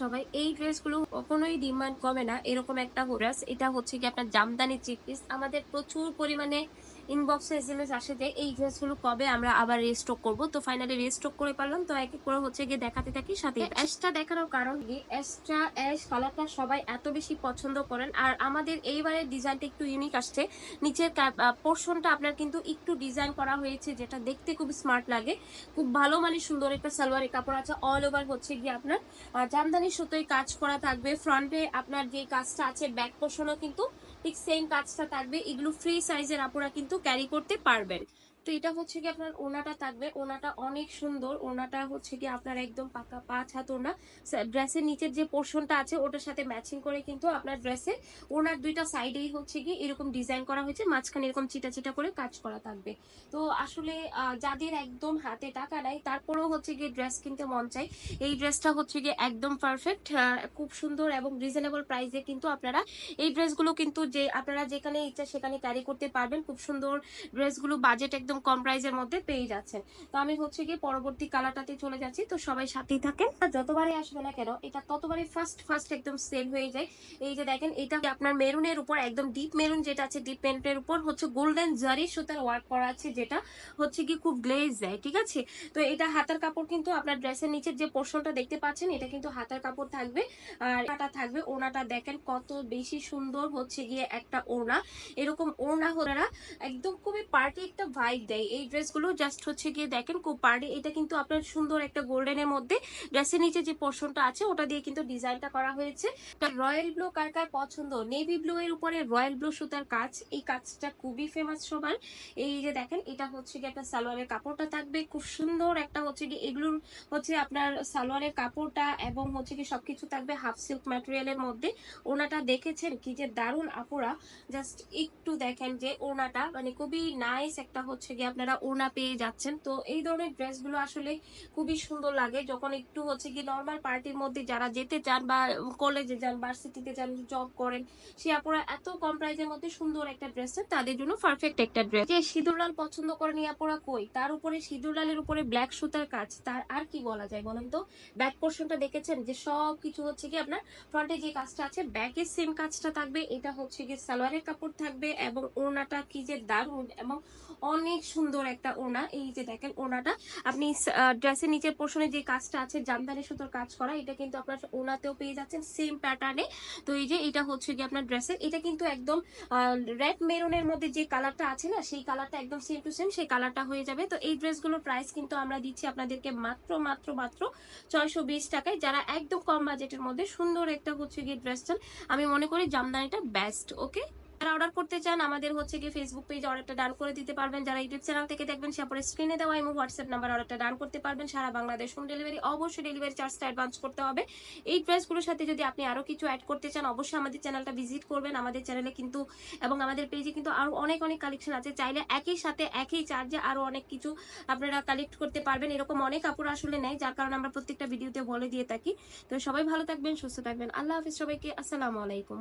সবাই এই ড্রেসগুলো কখনোই ডিমান্ড কমে না। এরকম একটা ড্রেস, এটা হচ্ছে কি আপনার জামদানি চিক পিস। আমাদের প্রচুর পরিমাণে ইনবক্সে এস এম এস আসে যে এই ড্রেসগুলো কবে আমরা আবার রেস্টক করব? তো ফাইনালি রেস্টক করে পারলাম। তো এক এক করে হচ্ছে গিয়ে দেখাতে থাকি সাথে অ্যাশটা দেখানোর কারণ কি? অ্যাশটা অ্যাশ কালারটা সবাই এত বেশি পছন্দ করেন। আর আমাদের এইবারের ডিজাইনটা একটু ইউনিক আসছে। নিচের পোর্শনটা আপনার কিন্তু একটু ডিজাইন করা হয়েছে যেটা দেখতে খুব স্মার্ট লাগে। খুব ভালো মানে সুন্দর একটা সালোয়ারের কাপড় আছে অল ওভার হচ্ছে গিয়ে আপনার। জামদানি সুতোয় কাজ করা থাকবে। ফ্রন্টে আপনার যে কাজটা আছে ব্যাক পোর্শনও কিন্তু ঠিক সেম কাজটা থাকবে। এগুলো ফ্রি সাইজের আপুরা কিন্তু ক্যারি করতে পারবেন। তো এটা হচ্ছে কি আপনার ওনাটা থাকবে। ওনাটা অনেক সুন্দর। ওনাটা হচ্ছে কি আপনার একদম পাকা পাঁচ হাত ওনা ড্রেসের নিচের যে পোর্শনটা আছে, ওটার সাথে ম্যাচিং করে কিন্তু আপনার ড্রেসে ওনার দুইটা সাইডেই হচ্ছে কি এরকম ডিজাইন করা হয়েছে। মাঝখানে এরকম চিটা চিটা করে কাজ করা থাকবে। তো আসলে যাদের একদম হাতে টাকা নাই, তারপরেও হচ্ছে গিয়ে ড্রেস কিনতে মন চাই এই ড্রেসটা হচ্ছে গিয়ে একদম পারফেক্ট খুব সুন্দর এবং রিজনেবল প্রাইসে কিন্তু আপনারা এই ড্রেসগুলো কিন্তু যে, আপনারা যেখানে ইচ্ছা সেখানে ক্যারি করতে পারবেন। খুব সুন্দর ড্রেসগুলো বাজেট একদম কম প্রাইসের মধ্যে পেয়ে যাচ্ছেন। তো আমি হচ্ছে গিয়ে পরবর্তী কালারটাতে চলে যাচ্ছি। তো সবাই সাথেই থাকেন। যতবারই আসবে না কেন, এটা ততবারই ফার্স্ট ফার্স্ট একদম সেল হয়ে যায়। এই যে দেখেন, এটা আপনার মেরুনের উপর, একদম ডিপ মেরুন যেটা আছে ডিপ পেন্টের উপর হচ্ছে গোল্ডেন জারি সুতার ওয়ার্ক করা আছে, যেটা হচ্ছে কি খুব গ্লেজ দেয়, ঠিক আছে? তো এটা হাতার কাপড় কিন্তু আপনার ড্রেসের নিচের যে পোর্শনটা দেখতে পাচ্ছেন, এটা কিন্তু হাতার কাপড় থাকবে। আর এটা থাকবে ওনাটা, দেখেন কত বেশি সুন্দর হচ্ছে গিয়ে একটা ওনা এরকম ওনা হোরারা একদম খুবই পার্টি একটা ভাইব দেয় এই ড্রেসগুলো জাস্ট হচ্ছে গিয়ে দেখেন খুব পার্টি এটা কিন্তু আপনার সুন্দর একটা গোল্ডেনের মধ্যে ড্রেসের নিচে যে পোর্শনটা আছে, ওটা দিয়ে কিন্তু ডিজাইনটা করা হয়েছে। রয়্যাল ব্লু কার কার পছন্দ? নেভি ব্লু এর উপরে রয়্যাল ব্লু সুতার কাজ, এই কাজটা খুবই ফেমাস সবার। এই যে দেখেন, এটা হচ্ছে কি একটা সালোয়ারের কাপড়টা থাকবে, খুব সুন্দর একটা হচ্ছে কি এগুলোর হচ্ছে আপনার সালোয়ারের কাপড়টা এবং হচ্ছে কি সবকিছু থাকবে হাফ সিল্ক ম্যাটেরিয়ালের মধ্যে। ওনাটা দেখেছেন? কি যে দারুণ, আপুরা। জাস্ট একটু দেখেন যে ওনাটা মানে খুবই নাইস একটা হচ্ছে কি আপনারা ওনা পেয়ে যাচ্ছেন। তো এই ধরনের ড্রেসগুলো আসলে খুবই সুন্দর লাগে। যখন একটু হচ্ছে কি নর্মাল পার্টির মধ্যে যারা যেতে চান বা কলেজে যান ভার্সিটিতে যান জব করেন, সে আপুরা এত কম প্রাইসের মধ্যে সুন্দর একটা ড্রেস তাদের জন্য পারফেক্ট একটা ড্রেস যে সিঁদুর লাল পছন্দ করেন এই আপুরা কই? তার উপরে সিঁদুর লালের উপরে ব্ল্যাক সুতার কাজ, তার আর কি বলা যায় বলেন তো? ব্যাক পোর্শনটা দেখেছেন যে সব কিছু হচ্ছে কি আপনার ফ্রন্টে যে কাজটা আছে ব্যাকের সেম কাজটা থাকবে। এটা হচ্ছে কি সালোয়ারের কাপড় থাকবে এবং ওনাটা কি যে দারুণ এবং অনেক সুন্দর একটা ওনা এই যে দেখেন ওনাটা আপনি ড্রেসের নিচের পোর্শনে যে কাজটা আছে, জামদানি সুতোর কাজ করা, এটা কিন্তু আপনার ওনাতেও পেয়ে যাচ্ছেন। সেম প্যাটার্নে তো এই যে এটা হচ্ছে কি আপনার ড্রেসের এটা কিন্তু একদম রেড মেরুনের মধ্যে যে কালারটা আছে না, সেই কালারটা একদম সেম টু সেম সেই কালারটা হয়ে যাবে। তো এই ড্রেসগুলোর প্রাইস কিন্তু আমরা দিচ্ছি আপনাদেরকে মাত্র মাত্র মাত্র ছয়শো বিশ টাকায়। যারা একদম কম বাজেটের মধ্যে সুন্দর একটা হচ্ছে গিয়ে ড্রেস চান, আমি মনে করি জামদানিটা বেস্ট ওকে যারা অর্ডার করতে চান, আমাদের হচ্ছে গিয়ে ফেসবুক পেজ অর্ডারটা ডান করে দিতে পারবেন। যারা ইউটিউব চ্যানেল থেকে দেখবেন, সে পরে স্ক্রিনে দেওয়া এবং হোয়াটসঅ্যাপ নাম্বার অর্ডারটা ডান করতে পারবেন। সারা বাংলাদেশ হোম ডেলিভারি অবশ্যই ডেলিভারি চার্জটা অ্যাডভান্স করতে হবে। এই ড্রেসগুলোর সাথে যদি আপনি আরও কিছু অ্যাড করতে চান, অবশ্যই আমাদের চ্যানেলটা ভিজিট করবেন। আমাদের চ্যানেলে কিন্তু এবং আমাদের পেজে কিন্তু আরও অনেক অনেক কালেকশন আছে। চাইলে একই সাথে, একই চার্জে আরও অনেক কিছু আপনারা কালেক্ট করতে পারবেন। এরকম অনেক কাপড় আসলে নেয় যার কারণে আমরা প্রত্যেকটা ভিডিওতে বলে দিয়ে থাকি। তো সবাই ভালো থাকবেন, সুস্থ থাকবেন। আল্লাহ হাফিজ সবাইকে। আসসালামু আলাইকুম।